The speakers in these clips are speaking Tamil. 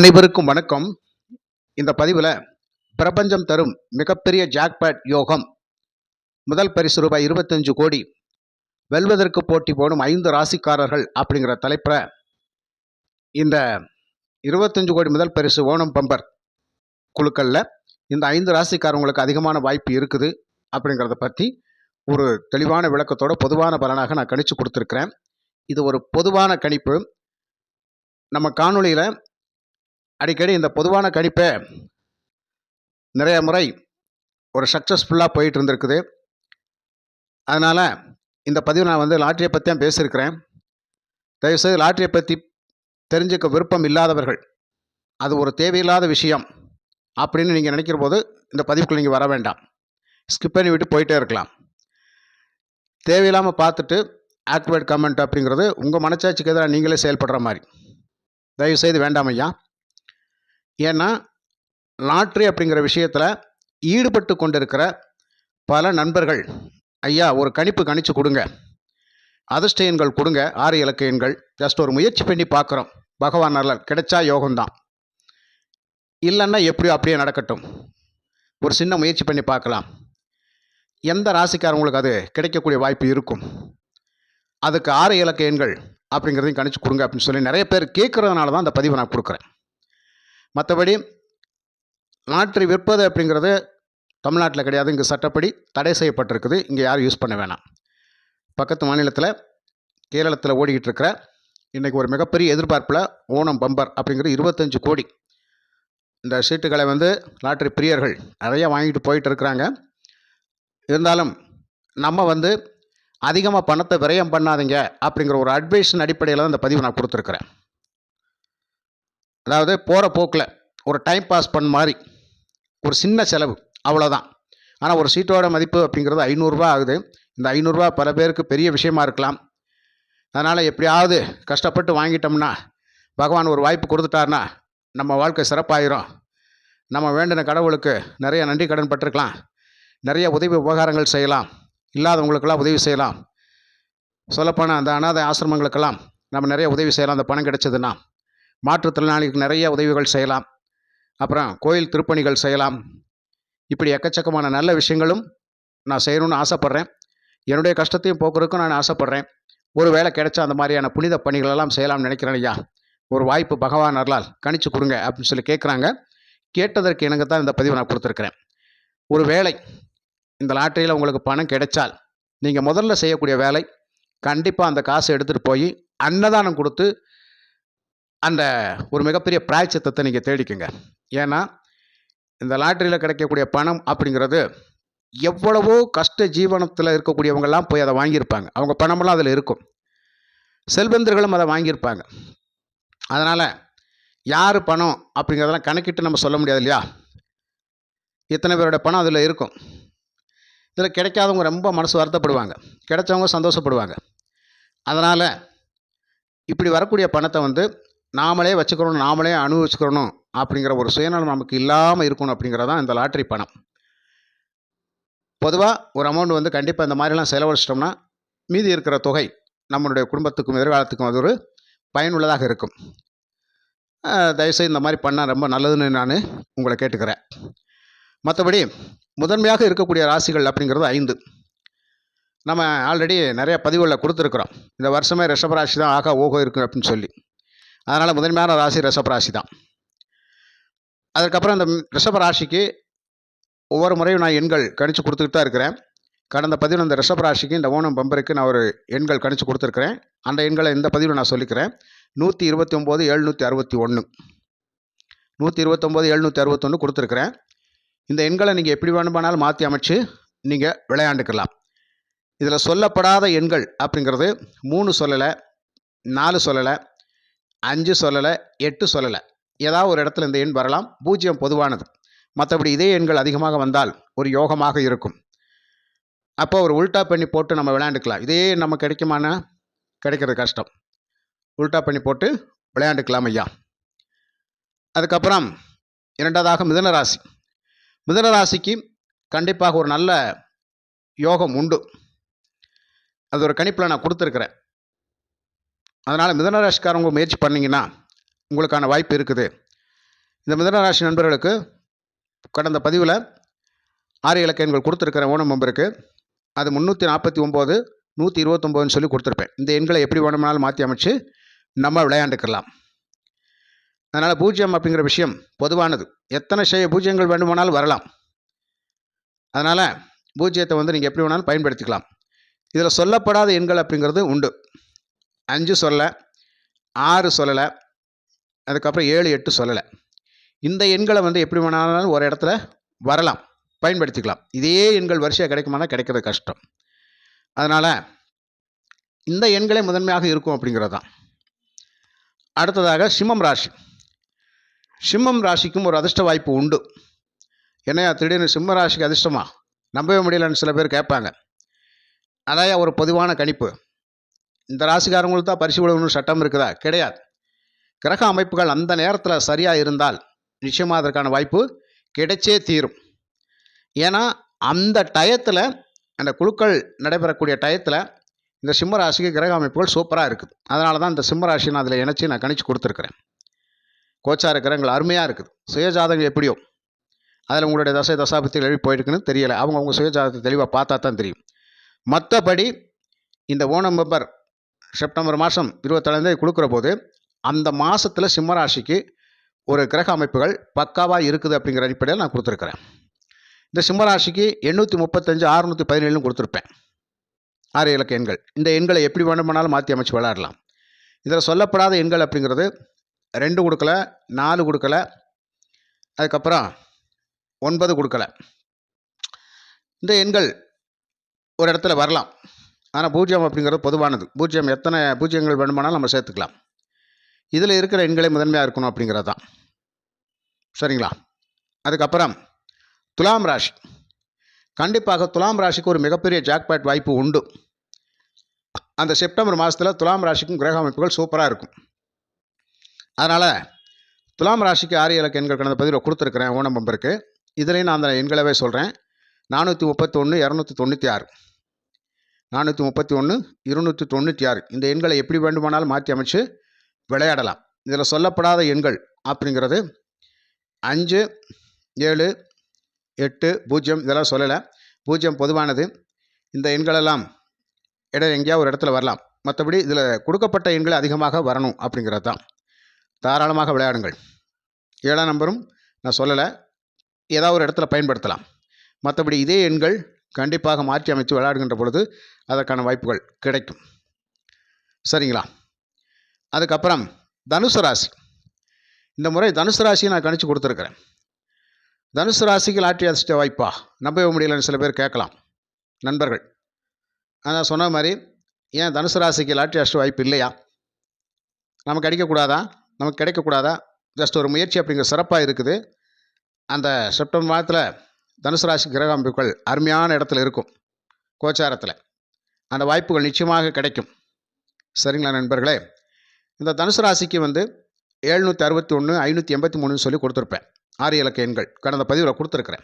அனைவருக்கும் வணக்கம். இந்த பதிவில் பிரபஞ்சம் தரும் மிகப்பெரிய ஜாக்பேட் யோகம் முதல் பரிசு ரூபாய் இருபத்தஞ்சு கோடி வெல்வதற்கு போட்டி போடும் ஐந்து ராசிக்காரர்கள் அப்படிங்கிற தலைப்பில் இந்த இருபத்தஞ்சு கோடி முதல் பரிசு ஓணம் பம்பர் குழுக்களில் இந்த ஐந்து ராசிக்காரங்களுக்கு அதிகமான வாய்ப்பு இருக்குது அப்படிங்கிறத பற்றி ஒரு தெளிவான விளக்கத்தோட பொதுவான பலனாக நான் கணிச்சு கொடுத்துருக்குறேன். இது ஒரு பொதுவான கணிப்பு. நம்ம காணொளியில் அடிக்கடி இந்த பொதுவான கணிப்பை நிறைய முறை ஒரு சக்ஸஸ்ஃபுல்லாக போயிட்டு இருந்திருக்குது அதனால் இந்த பதிவு நான் வந்து லாட்டரியை பற்றி தான் பேசியிருக்கிறேன். தயவுசெய்து லாட்ரியை பற்றி தெரிஞ்சுக்க விருப்பம் இல்லாதவர்கள் அது ஒரு தேவையில்லாத விஷயம் அப்படின்னு நீங்கள் நினைக்கிற போது இந்த பதிவுக்கு நீங்கள் வர வேண்டாம். ஸ்கிப் பண்ணி விட்டு போயிட்டே இருக்கலாம். தேவையில்லாமல் பார்த்துட்டு ஆக்டிவேட் கமெண்ட் அப்படிங்கிறது உங்கள் மனச்சாட்சிக்கு எதிராக நீங்களே செயல்படுற மாதிரி. தயவுசெய்து வேண்டாம் ஐயா. ஏன்னா லாட்ரி அப்படிங்கிற விஷயத்தில் ஈடுபட்டு கொண்டிருக்கிற பல நண்பர்கள். ஐயா ஒரு கணிப்பு கணிச்சு கொடுங்க. அதிர்ஷ்ட எண்கள் கொடுங்க ஆறு இலக்க எண்கள் ஜஸ்ட் ஒரு முயற்சி பண்ணி பார்க்குறோம். பகவான் நல்ல கிடைச்சா யோகம்தான். இல்லைன்னா எப்படியோ அப்படியே நடக்கட்டும். ஒரு சின்ன முயற்சி பண்ணி பார்க்கலாம். எந்த ராசிக்காரவங்களுக்கு அது கிடைக்கக்கூடிய வாய்ப்பு இருக்கும்? அதுக்கு ஆறு இலக்க எண்கள் அப்படிங்கிறதையும் கணிச்சு கொடுங்க அப்படின்னு சொல்லி நிறைய பேர் கேட்குறதுனால தான் அந்த பதிவை நான் கொடுக்குறேன். மற்றபடி லாட்ரி விற்பது அப்படிங்கிறது தமிழ்நாட்டில் கிடையாது. இங்கே சட்டப்படி தடை செய்யப்பட்டிருக்குது. இங்கே யாரும் யூஸ் பண்ண வேணாம். பக்கத்து மாநிலத்தில் கேரளத்தில் ஓடிக்கிட்டு இருக்கிற இன்றைக்கி ஒரு மிகப்பெரிய எதிர்பார்ப்பில் ஓணம் பம்பர் அப்படிங்கிறது இருபத்தஞ்சு கோடி. இந்த சீட்டுகளை வந்து லாட்ரி பிரியர்கள் நிறைய வாங்கிட்டு போயிட்டு இருக்கிறாங்க. இருந்தாலும் நம்ம வந்து அதிகமாக பணத்தை விரயம் பண்ணாதீங்க அப்படிங்கிற ஒரு அட்வைஸின் அடிப்படையில் தான் இந்த பதிவு நான் கொடுத்துருக்குறேன். அதாவது போகிற போக்கில் ஒரு டைம் பாஸ் பண்ண மாதிரி ஒரு சின்ன செலவு அவ்வளோதான் ஆனால் ஒரு சீட்டோட மதிப்பு அப்படிங்கிறது ஐநூறுரூவா ஆகுது. இந்த ஐநூறுரூவா பல பேருக்கு பெரிய விஷயமா இருக்கலாம். அதனால் எப்படியாவது கஷ்டப்பட்டு வாங்கிட்டோம்னா பகவான் ஒரு வாய்ப்பு கொடுத்துட்டாருன்னா நம்ம வாழ்க்கை சிறப்பாயிரும். நம்ம வேண்டின கடவுளுக்கு நிறைய நன்றி கடன் பட்டிருக்கலாம். நிறைய உதவி உபகாரங்கள் செய்யலாம். இல்லாதவங்களுக்கெல்லாம் உதவி செய்யலாம். சொல்லப்போனால் அந்த அனாதை ஆசிரமங்களுக்கெல்லாம் நம்ம நிறைய உதவி செய்யலாம். அந்த பணம் கிடைச்சதுன்னா மாற்றுத்திறனாளிகளுக்கு நிறைய உதவிகள் செய்யலாம். அப்புறம் கோயில் திருப்பணிகள் செய்யலாம். இப்படி எக்கச்சக்கமான நல்ல விஷயங்களும் நான் செய்யணும்னு ஆசைப்பட்றேன். என்னுடைய கஷ்டத்தையும் போக்குறதுக்கும் நான் ஆசைப்பட்றேன். ஒரு வேளை கிடைச்சா அந்த மாதிரியான புனித பணிகளெல்லாம் செய்யலாம்னு நினைக்கிறேன் ஐயா. ஒரு வாய்ப்பு பகவான் அருளால் கணிச்சு கொடுங்க அப்படின்னு சொல்லி கேட்குறாங்க. கேட்டதற்கு எனக்கு தான் இந்த பதிவை நான் கொடுத்துருக்குறேன். ஒரு வேளை இந்த லாட்டரியில் உங்களுக்கு பணம் கிடைச்சால் நீங்கள் முதல்ல செய்யக்கூடிய வேலை கண்டிப்பாக அந்த காசை எடுத்துகிட்டு போய் அன்னதானம் கொடுத்து அந்த ஒரு மிகப்பெரிய பிராய்ச்சத்தை நீங்கள் தேடிக்கோங்க. ஏன்னா இந்த லாட்டரியில் கிடைக்கக்கூடிய பணம் அப்படிங்கிறது எவ்வளவோ கஷ்ட ஜீவனத்தில் இருக்கக்கூடியவங்கெல்லாம் போய் அதை வாங்கியிருப்பாங்க. அவங்க பணமெல்லாம் அதில் இருக்கும். செல்வந்தர்களும் அதை வாங்கியிருப்பாங்க. அதனால் யார் பணம் அப்படிங்கிறதெல்லாம் கணக்கிட்டு நம்ம சொல்ல முடியாது இல்லையா? இத்தனை பேரோட பணம் அதில் இருக்கும். இதில் கிடைக்காதவங்க ரொம்ப மனசு வருத்தப்படுவாங்க. கிடைச்சவங்க சந்தோஷப்படுவாங்க. அதனால் இப்படி வரக்கூடிய பணத்தை வந்து நாமளே வச்சுக்கிறோம் நாமளே அனுபவிச்சுக்கிறணும் அப்படிங்கிற ஒரு சுயநலம் நமக்கு இல்லாமல் இருக்கணும் அப்படிங்கிறதான் இந்த லாட்ரி பணம். பொதுவாக ஒரு அமௌண்ட் வந்து கண்டிப்பாக இந்த மாதிரிலாம் செலவழிச்சிட்டோம்னா மீதி இருக்கிற தொகை நம்மளுடைய குடும்பத்துக்கும் எதிர்காலத்துக்கும் அது ஒரு பயனுள்ளதாக இருக்கும். தயவுசெய்து இந்த மாதிரி பண்ணால் ரொம்ப நல்லதுன்னு நான் உங்களை கேட்டுக்கிறேன். மற்றபடி முதன்மையாக இருக்கக்கூடிய ராசிகள் அப்படிங்கிறது ஐந்து. நம்ம ஆல்ரெடி நிறைய பதிவுகளில் கொடுத்துருக்குறோம். இந்த வருஷமே ரிஷபராசி தான் ஆகா ஓகோ இருக்கும் அப்படின்னு சொல்லி. அதனால் முதன்மையான ராசி ரிஷபராசி தான். அதுக்கப்புறம் இந்த ரிஷபராசிக்கு ஒவ்வொரு முறையும் நான் எண்கள் கணிச்சு கொடுத்துக்கிட்டு தான் இருக்கிறேன். கடந்த பதிவில் இந்த ரிஷபராசிக்கு இந்த ஓணம் பம்பருக்கு நான் ஒரு எண்கள் கணிச்சு கொடுத்துருக்குறேன். அந்த எண்களை இந்த பதிவில் நான் சொல்லிக்கிறேன். நூற்றி இருபத்தி ஒம்பது எழுநூற்றி அறுபத்தி ஒன்று நூற்றி இருபத்தொம்போது எழுநூற்றி அறுபத்தொன்று கொடுத்துருக்குறேன். இந்த எண்களை நீங்கள் எப்படி வேணுமானாலும் மாற்றி அமைச்சு நீங்கள் விளையாண்டுக்கலாம். இதில் சொல்லப்படாத எண்கள் அப்படிங்கிறது மூணு சொல்லலை நாலு சொல்லலை அஞ்சு சொல்லலை எட்டு சொல்லலை. ஏதாவது ஒரு இடத்துல இந்த எண் வரலாம். பூஜ்ஜியம் பொதுவானது. மற்றபடி இதே எண்கள் அதிகமாக வந்தால் ஒரு யோகமாக இருக்கும். அப்போ ஒரு உல்டா பண்ணி போட்டு நம்ம விளையாண்டுக்கலாம். இதே நம்ம கிடைக்குமானா? கிடைக்கிறது கஷ்டம். உல்டா பண்ணி போட்டு விளையாண்டுக்கலாம் ஐயா. அதுக்கப்புறம் இரண்டாவதாக மிதனராசி. ராசி ராசிக்கு கண்டிப்பாக ஒரு நல்ல யோகம் உண்டு. அது ஒரு கணிப்பில் நான் கொடுத்துருக்குறேன். அதனால் மிதனராசிக்காரவங்க முயற்சி பண்ணிங்கன்னா உங்களுக்கான வாய்ப்பு இருக்குது. இந்த மிதனராசி நண்பர்களுக்கு கடந்த பதிவில் ஆறு இலக்க எண்கள் கொடுத்துருக்கிற ஓணம் நம்பருக்கு அது முந்நூற்றி நாற்பத்தி ஒம்பது நூற்றி இருபத்தொம்போதுன்னு சொல்லி கொடுத்துருப்பேன். இந்த எண்களை எப்படி வேணுமானாலும் மாற்றி அமைச்சு நம்ம விளையாண்டுக்கலாம். அதனால் பூஜ்ஜியம் அப்படிங்கிற விஷயம் பொதுவானது. எத்தனை செய்ய பூஜ்ஜியங்கள் வேண்டுமானாலும் வரலாம். அதனால் பூஜ்ஜியத்தை வந்து நீங்கள் எப்படி வேணாலும் பயன்படுத்திக்கலாம். இதில் சொல்லப்படாத எண்கள் அப்படிங்கிறது உண்டு. அஞ்சு சொல்லலை ஆறு சொல்லலை அதுக்கப்புறம் ஏழு எட்டு சொல்லலை. இந்த எண்களை வந்து எப்படி வேணாலும் ஒரு இடத்துல வரலாம் பயன்படுத்திக்கலாம். இதே எண்கள் வரிசையாக கிடைக்குமானா கிடைக்கிறது கஷ்டம். அதனால் இந்த எண்களே முதன்மையாக இருக்கும் அப்படிங்கிறது தான். அடுத்ததாக சிம்மம் ராசி. சிம்மம் ராசிக்கும் ஒரு அதிர்ஷ்ட வாய்ப்பு உண்டு. என்னையா திடீர்னு சிம்ம ராசிக்கு அதிர்ஷ்டமா? நம்பவே முடியலன்னு சில பேர் கேட்பாங்க. அதாயா ஒரு பொதுவான கணிப்பு. இந்த ராசிக்காரங்களுக்கு தான் பரிசு விடணும்னு சட்டம் இருக்குதா? கிடையாது. கிரக அமைப்புகள் அந்த நேரத்தில் சரியாக இருந்தால் நிச்சயமாக அதற்கான வாய்ப்பு கிடைச்சே தீரும். ஏன்னா அந்த டயத்தில் அந்த குழுக்கள் நடைபெறக்கூடிய டயத்தில் இந்த சிம்மராசிக்கு கிரக அமைப்புகள் சூப்பராக இருக்குது. அதனால தான் இந்த சிம்மராசி நான் அதில் இணைச்சி நான் கணிச்சு கொடுத்துருக்குறேன். கோச்சார கிரகங்கள் அருமையாக இருக்குது. சுயஜாதகம் எப்படியோ? அதில் உங்களுடைய தசை தசாபத்தில் எழுதி போயிருக்குன்னு தெரியலை. அவங்க அவங்க சுயஜாதகத்தை தெளிவாக பார்த்தா தான் தெரியும். மற்றபடி இந்த ஓணம் மெம்பர் செப்டம்பர் மாதம் இருபத்தேழாந்தேதி கொடுக்குற போது அந்த மாதத்தில் சிம்மராசிக்கு ஒரு கிரக அமைப்புகள் பக்காவாக இருக்குது அப்படிங்கிற அடிப்படையில் நான் கொடுத்துருக்குறேன். இந்த சிம்மராசிக்கு எண்ணூற்றி முப்பத்தஞ்சு அறுநூற்றி பதினேழுன்னு கொடுத்துருப்பேன். ஆறு இலக்க எண்கள். இந்த எண்களை எப்படி வேண்டுமானாலும் மாற்றி அமைச்சு விளையாடலாம். இதில் சொல்லப்படாத எண்கள் அப்படிங்கிறது ரெண்டு கொடுக்கல நாலு கொடுக்கல அதுக்கப்புறம் ஒன்பது கொடுக்கல. இந்த எண்கள் ஒரு இடத்துல வரலாம். ஆனால் பூஜ்ஜியம் அப்படிங்கிறது பொதுவானது. பூஜ்ஜியம் எத்தனை பூஜ்ஜியங்கள் வேணுமானாலும் நம்ம சேர்த்துக்கலாம். இதில் இருக்கிற எண்களே முதன்மையாக இருக்கணும் அப்படிங்கிறது தான். சரிங்களா? அதுக்கப்புறம் துலாம் ராசி. கண்டிப்பாக துலாம் ராசிக்கு ஒரு மிகப்பெரிய ஜாக்பேட் வாய்ப்பு உண்டு. அந்த செப்டம்பர் மாதத்தில் துலாம் ராசிக்கும் கிரக அமைப்புகள் சூப்பராக இருக்கும். அதனால் துலாம் ராசிக்கு ஆறு இலக்க எண்கள் கடந்த பதிவில் கொடுத்துருக்குறேன். ஓனம் பம்பருக்கு. இதுலேயும் நான் அந்த எண்களவே சொல்கிறேன் நானூற்றி முப்பத்தொன்று இரநூத்தி தொண்ணூற்றி ஆறு. நானூற்றி முப்பத்தி ஒன்று இருநூற்றி தொண்ணூற்றி ஆறு. இந்த எண்களை எப்படி வேண்டுமானாலும் மாற்றி அமைச்சு விளையாடலாம். இதில் சொல்லப்படாத எண்கள் அப்படிங்கிறது அஞ்சு ஏழு எட்டு பூஜ்ஜியம் இதெல்லாம் சொல்லலை. பூஜ்ஜியம் பொதுவானது. இந்த எண்களெல்லாம் இடம் எங்கேயாவது ஒரு இடத்துல வரலாம். மற்றபடி இதில் கொடுக்கப்பட்ட எண்கள் அதிகமாக வரணும் அப்படிங்கிறது தான். தாராளமாக விளையாடுங்கள். ஏழாம் நம்பரும் நான் சொல்லலை. ஏதாவது ஒரு இடத்துல பயன்படுத்தலாம். மற்றபடி இதே எண்கள் கண்டிப்பாக மாற்றி அமைத்து விளையாடுகின்ற பொழுது அதற்கான வாய்ப்புகள் கிடைக்கும். சரிங்களா? அதுக்கப்புறம் தனுசு ராசி. இந்த முறை தனுசு ராசியை நான் கணிச்சு கொடுத்துருக்குறேன். தனுசு ராசிக்கு லாட்ரி அதிர்ஷ்ட வாய்ப்பா? நம்பவே முடியலன்னு சில பேர் கேட்கலாம். நண்பர்கள். அதான் சொன்ன மாதிரி ஏன் தனுசு ராசிக்கு லாட்ரி அதிர்ஷ்ட வாய்ப்பு இல்லையா? நமக்கு அடிக்கக்கூடாதா? நமக்கு கிடைக்கக்கூடாதா? ஜஸ்ட் ஒரு முயற்சி அப்படிங்கிற சிறப்பாக இருக்குது. அந்த செப்டம்பர் மாதத்தில் தனுசு ராசி கிரக அமைப்புகள் அருமையான இடத்துல இருக்கும். கோச்சாரத்தில். அந்த வாய்ப்புகள் நிச்சயமாக கிடைக்கும். சரிங்களா நண்பர்களே? இந்த தனுசு ராசிக்கு வந்து எழுநூற்றி அறுபத்தி ஒன்று ஐநூற்றி எண்பத்தி மூணுன்னு சொல்லி கொடுத்துருப்பேன். ஆறு இலக்க எண்கள். கடந்த பதிவில் கொடுத்துருக்குறேன்.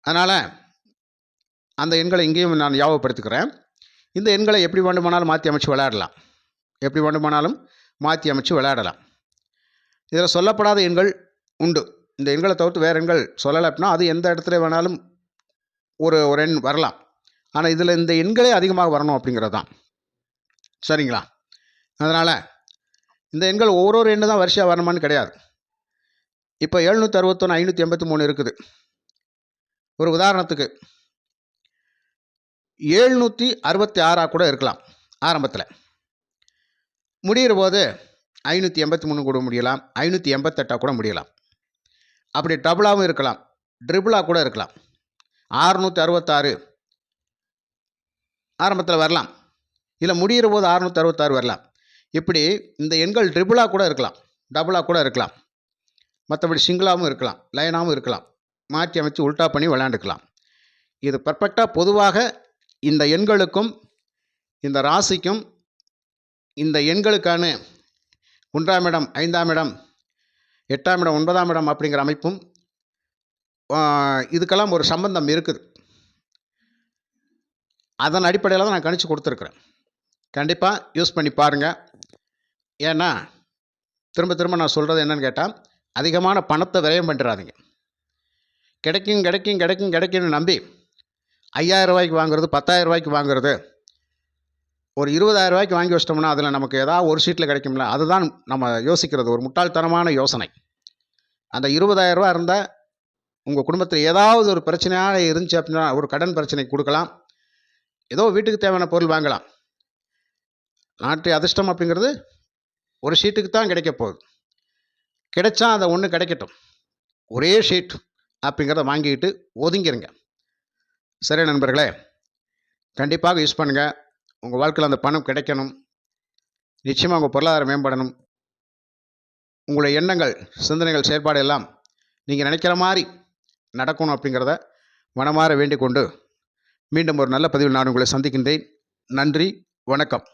அதனால் அந்த எண்களை இங்கேயும் நான் ஞாபகப்படுத்துக்கிறேன். இந்த எண்களை எப்படி வேண்டுமானாலும் மாற்றி அமைச்சு விளையாடலாம். எப்படி வேண்டுமானாலும் மாற்றி அமைச்சு விளையாடலாம். இதில் சொல்லப்படாத எண்கள் உண்டு. இந்த எண்களை தவிர்த்து வேறு எண்கள் சொல்லலை அப்படின்னா அது எந்த இடத்துல வேணாலும் ஒரு ஒரு எண் வரலாம். ஆனால் இதில் இந்த எண்களே அதிகமாக வரணும் அப்படிங்கிறது தான். சரிங்களா? அதனால் இந்த எண்கள் ஒவ்வொரு எண்ணு தான் வரிசையாக வரணுமான்னு கிடையாது. இப்போ எழுநூற்றி அறுபத்தொன்று ஐநூற்றி எண்பத்தி மூணு இருக்குது. ஒரு உதாரணத்துக்கு ஏழ்நூற்றி அறுபத்தி ஆறாக கூட இருக்கலாம் ஆரம்பத்தில். முடிகிற போது ஐநூற்றி எண்பத்தி மூணு கூட முடியலாம் ஐநூற்றி எண்பத்தெட்டாக கூட முடியலாம். அப்படி டபுளாகவும் இருக்கலாம். ட்ரிபிளாக கூட இருக்கலாம். ஆறுநூற்றி அறுபத்தாறு. ஆரம்பத்தில் வரலாம். இல்லை முடிகிற போது அறுநூற்றி அறுபத்தாறு வரலாம். இப்படி இந்த எண்கள் ட்ரிபிளாக கூட இருக்கலாம். டபுளாக கூட இருக்கலாம். மற்றபடி சிங்கிளாகவும் இருக்கலாம். லைனாகவும் இருக்கலாம். மாற்றி அமைச்சு உல்டா பண்ணி விளையாண்டுக்கலாம். இது பர்ஃபெக்டாக பொதுவாக இந்த எண்களுக்கும் இந்த ராசிக்கும் இந்த எண்களுக்கான ஒன்றாம் இடம் ஐந்தாம் இடம் எட்டாம் இடம் ஒன்பதாம் இடம் அப்படிங்கிற அமைப்பும் இதுக்கெல்லாம் ஒரு சம்பந்தம் இருக்குது. அதன் அடிப்படையில் தான் நான் கணிச்சு கொடுத்துருக்குறேன். கண்டிப்பாக யூஸ் பண்ணி பாருங்கள் ஏன்னா திரும்ப திரும்ப நான் சொல்கிறது என்னன்னு கேட்டால் அதிகமான பணத்தை விரயம் பண்ணிடாதீங்க கிடைக்கும் கிடைக்கும் கிடைக்கும் கிடைக்கும்னு நம்பி ஐயாயிரம் ரூபாய்க்கு வாங்குறது பத்தாயிரம் ரூபாய்க்கு வாங்குறது ஒரு இருபதாயிரம் ரூபாய்க்கு வாங்கி வச்சிட்டோம்னா அதில் நமக்கு ஏதாவது ஒரு சீட்டில் கிடைக்கும்ல அதுதான் நம்ம யோசிக்கிறது ஒரு முட்டாள்தனமான யோசனை. அந்த இருபதாயிரம் ரூபா இருந்தால் உங்கள் குடும்பத்தில் ஏதாவது ஒரு பிரச்சனையாக இருந்துச்சு அப்படின்னா ஒரு கடன் பிரச்சனை கொடுக்கலாம். ஏதோ வீட்டுக்கு தேவையான பொருள் வாங்கலாம். நாட்டு அதிர்ஷ்டம் அப்படிங்கிறது ஒரு ஷீட்டுக்கு தான் கிடைக்க போகுது. கிடைச்சா அதை ஒன்று கிடைக்கட்டும். ஒரே ஷீட் அப்படிங்கிறத வாங்கிக்கிட்டு ஒதுங்கிருங்க. சரி நண்பர்களே கண்டிப்பாக யூஸ் பண்ணுங்கள் உங்கள் வாழ்க்கையில் அந்த பணம் கிடைக்கணும். நிச்சயமாக உங்கள் பொருளாதாரம் மேம்படணும். உங்களுடைய எண்ணங்கள் சிந்தனைகள் செயற்பாடு எல்லாம் நீங்கள் நினைக்கிற மாதிரி நடக்கணும் அப்படிங்கிறத மனமாற வேண்டிக் கொண்டு மீண்டும் ஒரு நல்ல பதிவில் நான் உங்களை சந்திக்கின்றேன். நன்றி வணக்கம்.